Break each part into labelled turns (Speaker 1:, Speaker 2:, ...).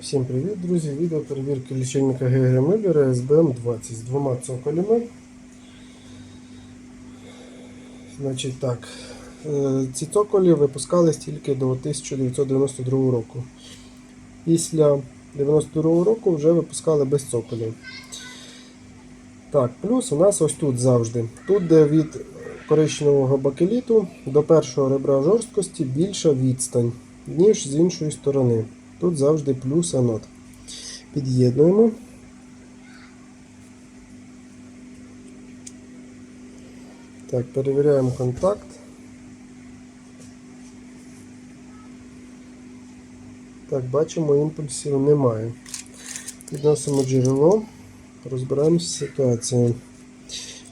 Speaker 1: Всім привіт, друзі! Відео перевірки лічильника ГГ Миллера SBM20 з двома цоколями. Значить так, е, ці цоколі випускались тільки до 1992 року. Після 92 року вже випускали без цоколів. Так, плюс у нас ось тут завжди. Тут, де від коричневого бакеліту до першого ребра жорсткості більша відстань, ніж з іншої сторони. Тут завжди плюс анод. Під'єднуємо. Так, перевіряємо контакт. Так, бачимо, імпульсів немає. Підносимо джерело, розбираємося з ситуацією.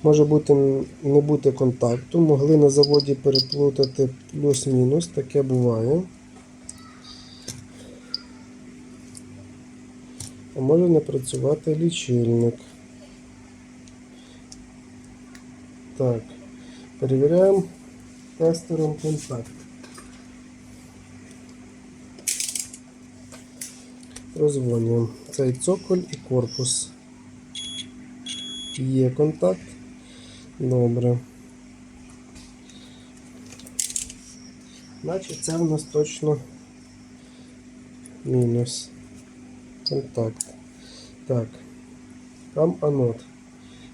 Speaker 1: Може бути не бути контакту, могли на заводі переплутати плюс-мінус, таке буває. Може не працювати лічильник. Так, перевіряємо тестером контакт. Розвонюємо цей цоколь і корпус. Є контакт. Добре. Значить це в нас точно мінус. Контакт. Так. Там анод.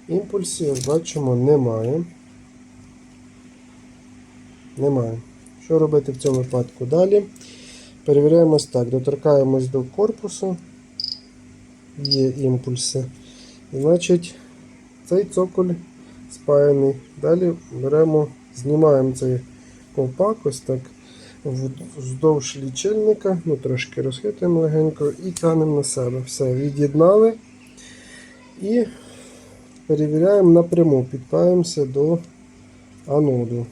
Speaker 1: Імпульсів, бачимо, немає. Немає. Що робити в цьому випадку далі? Перевіряємо ось так. Доторкаємось до корпусу. Є імпульси. Значить, цей цоколь спаяний. Далі беремо, знімаємо цей ковпак, ось так вздовж лічильника, ну трошки розхитуємо легенько і тягнемо на себе. Все, від'єднали і перевіряємо напряму, підпаємося до аноду.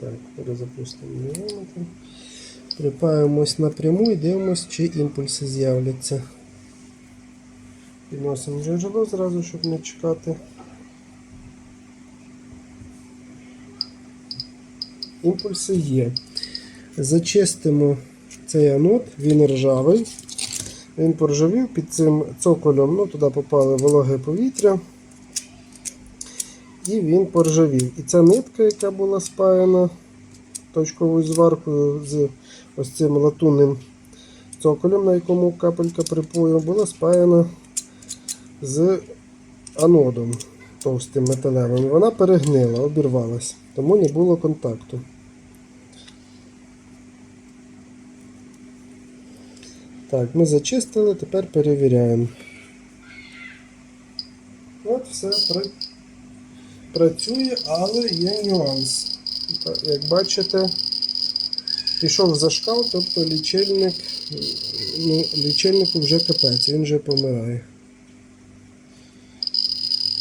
Speaker 1: Так, перезапустимо діаметр. Припаємось напряму і дивимося, чи імпульси з'являться. Підносимо джерело зразу, щоб не чекати. Імпульси є. Зачистимо цей анод, він ржавий. Він поржавів під цим цоколем, ну туди попали вологе повітря. І він поржавів. І ця нитка, яка була спаяна точковою зваркою з ось цим латунним цоколем, на якому капелька припою, була спаяна з анодом товстим металевим. Вона перегнила, обірвалась, тому не було контакту. Так, ми зачистили, тепер перевіряємо. От все працює, але є нюанс. Як бачите, пішов зашкал, тобто лічильник, ну, лічильнику вже капець, він вже помирає.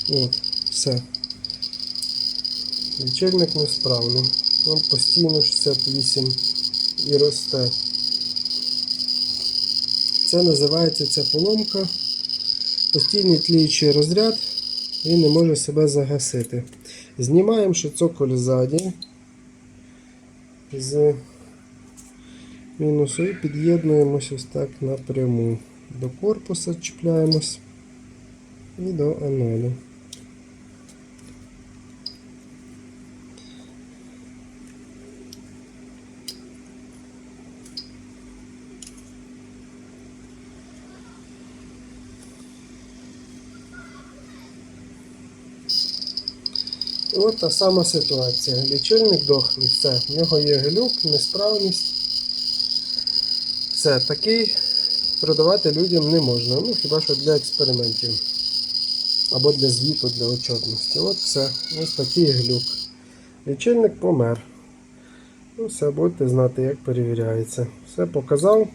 Speaker 1: От, все. Лічильник несправний. Він постійно 68 і росте. Це називається ця поломка. Постійний тліючий розряд, він не може себе загасити. Знімаємо ще цоколь ззаді з мінусу і під'єднуємось ось так напряму. До корпуса чіпляємось і до аноду. І от та сама ситуація. Лічильник дохлий, все. В нього є глюк, несправність. Все, такий продавати людям не можна. Ну, хіба що для експериментів. Або для звіту, для отчетності. От все. Ось такий глюк. Лічильник помер. Ну, все, будете знати, як перевіряється. Все показав.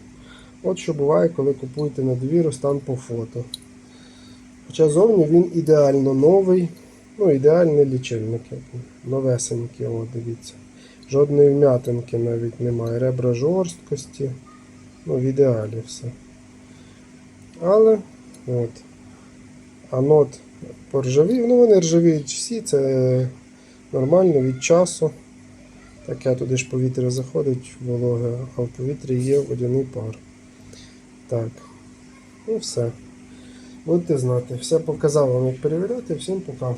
Speaker 1: От що буває, коли купуєте на довіру стан по фото. Хоча зовні він ідеально новий. Ну, ідеальний лічильник. Новесенький, о, дивіться. Жодної вм'ятинки навіть немає. Ребра жорсткості. Ну, в ідеалі все. Але от. Анод поржавів. Ну, вони ржавіють всі, це нормально від часу. Таке туди ж повітря заходить вологе, а в повітрі є водяний пар. Так. Ну все. Будете знати. Все показав вам, як перевіряти. Всім пока.